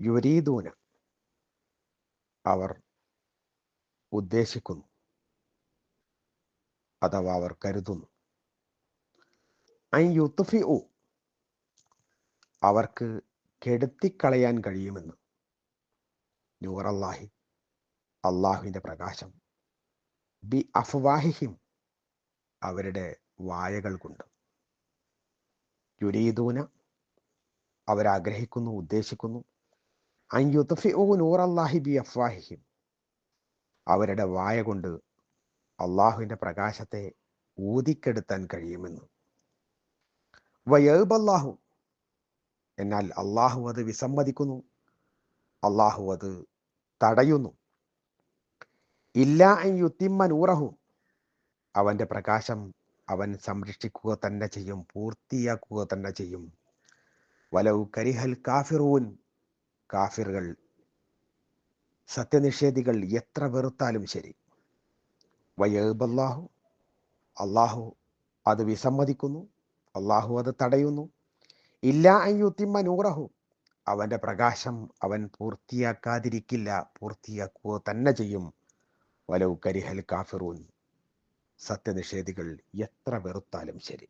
യുരീദൂന അവർ ഉദ്ദേശിക്കുന്നു. അഥവാ അവർ കരുതുന്നു. ഐ യുത്തുഫി ഉ അവർക്ക് കെടുത്തിക്കളയാൻ കഴിയുമെന്ന്. നൂറല്ലാഹി അള്ളാഹുവിന്റെ പ്രകാശം. ബി അഫ്വാഹിഹിം അവരുടെ വായകൾ കൊണ്ട്. യുരീദൂന അവരാഗ്രഹിക്കുന്നു ഉദ്ദേശിക്കുന്നു. അഫ്വാഹിഹിം അവരുടെ വായ കൊണ്ട് അള്ളാഹുവിന്റെ പ്രകാശത്തെ ഊതിക്കെടുത്താൻ കഴിയുമെന്ന്. വയബല്ലാഹു എന്നാൽ അള്ളാഹു അത് വിസമ്മതിക്കുന്നു. അള്ളാഹു അത് തടയുന്നു. ഇല്ല യുത്തിമ്മ നൂറഹു. അവന്റെ പ്രകാശം അവൻ സംരക്ഷിക്കുക തന്നെ ചെയ്യും പൂർത്തിയാക്കുക തന്നെ ചെയ്യും. വലവ് കരിഹൽ കാഫിറൂൻ. കാഫിറുകൾ സത്യനിഷേധികൾ എത്ര വെറുത്താലും ശരി. വയബല്ലാഹു അള്ളാഹു അത് വിസമ്മതിക്കുന്നു അള്ളാഹു അത് തടയുന്നു. ഇല്ല അയ്യുത്തിമ്മ നൂറഹു അവന്റെ പ്രകാശം അവൻ പൂർത്തിയാക്കാതിരിക്കില്ല പൂർത്തിയാക്കുക തന്നെ ചെയ്യും. വലൗ കരിഹൽ കാഫിറൂൻ സത്യനിഷേധികൾ എത്ര വെറുത്താലും ശരി.